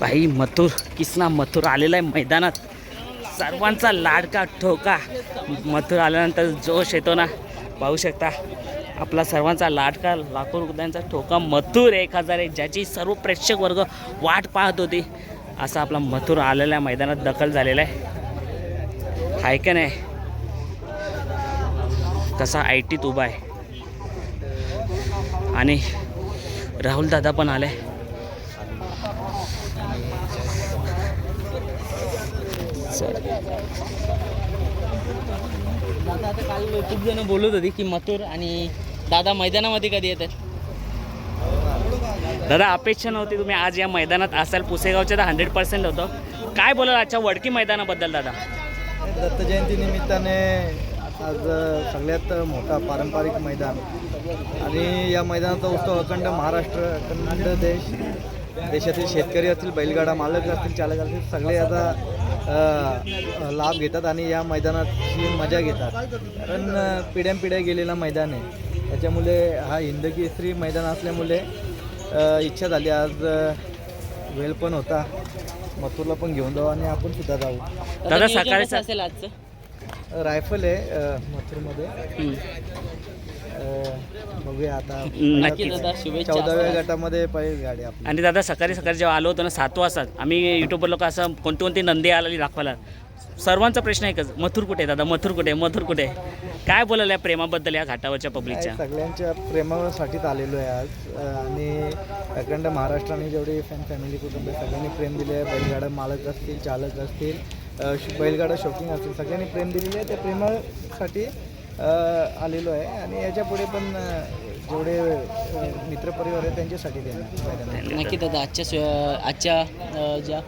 भाई मथुर किसना मथुर आलेला आहे मैदानात. सर्वांचा लाडका ठोका. मथुर आल्यानंतर जोश येतो ना. पाहू शकता आपला सर्वांचा लाडका लाखो रुपयांचा ठोका मथुर एक हजार एक ज्याची सर्व प्रेक्षक वर्ग वाट पाहत होती. असा आपला मथुर आलेल्या मैदानात दखल झालेला आहे. हाय का नाही? कसा आय टीत उभा आहे. आणि राहुल दादा पण आले. दादा आता काल खूप जण बोलत होती की मथुर आणि दादा मैदानामध्ये कधी येतात? दादा अपेक्षा नव्हती तुम्ही आज या मैदानात असाल. पुसेगावचे तर हंड्रेड पर्सेंट होतं. काय बोलाल आजच्या वडकी मैदानाबद्दल दादा? दत्त जयंती निमित्ताने आज सगळ्यात मोठा पारंपरिक मैदान. आणि या मैदानाचा उत्सव अखंड महाराष्ट्र अखंड देश देशातील शेतकरी असतील बैलगाडा मालक असतील चालक असतील सगळे अ, लाभ घेतात आणि या मैदानाची मजा घेतात. कारण पिढ्यानपिढ्या गेलेलं मैदान आहे. त्याच्यामुळे हा हिंद केसरी मैदान असल्यामुळे इच्छा झाली. आज वेळ पण होता. मथुरला पण घेऊन जाऊ आणि आपण सुद्धा जाऊ. दादा सकाळी कसं असेल आजचं. रायफल आहे मथुरमध्ये. बघूया आता. नक्कीच. दादा शुभेच्छा चौदाव्या गटामध्ये पहिली गाडी आपली. आणि दादा सकाळी सकाळी जेव्हा आलो होतो ना सात वाजता आम्ही युट्यूबवर लोक असं कोणती कोणती नंदी आलेली दाखवायला. सर्वांचा प्रश्न एकच मथुर कुठे आहे दादा? मथुर कुठे आहे? मथुर कुठे आहे? काय बोलायला या प्रेमाबद्दल या घाटावरच्या पब्लिकच्या? काय सगळ्यांच्या प्रेमासाठीच आलेलो आहे आज. अ, आणि अखंड महाराष्ट्राने जेवढी फॅन फॅमिली कुटुंब आहे, सगळ्यांनी प्रेम दिले आहे. बैलगाडा मालक असतील चालक असतील अ, श- बैलगाडा शौकिंग असतील सगळ्यांनी प्रेम दिलेले आहे. त्या प्रेमासाठी आलेलो आहे आणि याच्यापुढे पण जेवढे मित्रपरिवार आहे त्यांच्यासाठी देणार नक्की दादा आजच्या आजच्या ज्या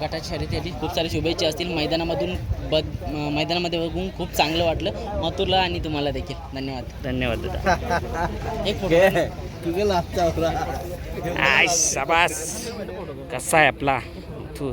गटाच्या शर्यतीसाठी खूप साऱ्या शुभेच्छा असतील. मैदानामधून बद मैदानामध्ये बघून खूप चांगलं वाटलं. मथुरला आणि तुम्हाला देखील. धन्यवाद. धन्यवाद दादा. एक फोटो. तुझं लागतं आय शाबास. कसा आहे आपला मथुर?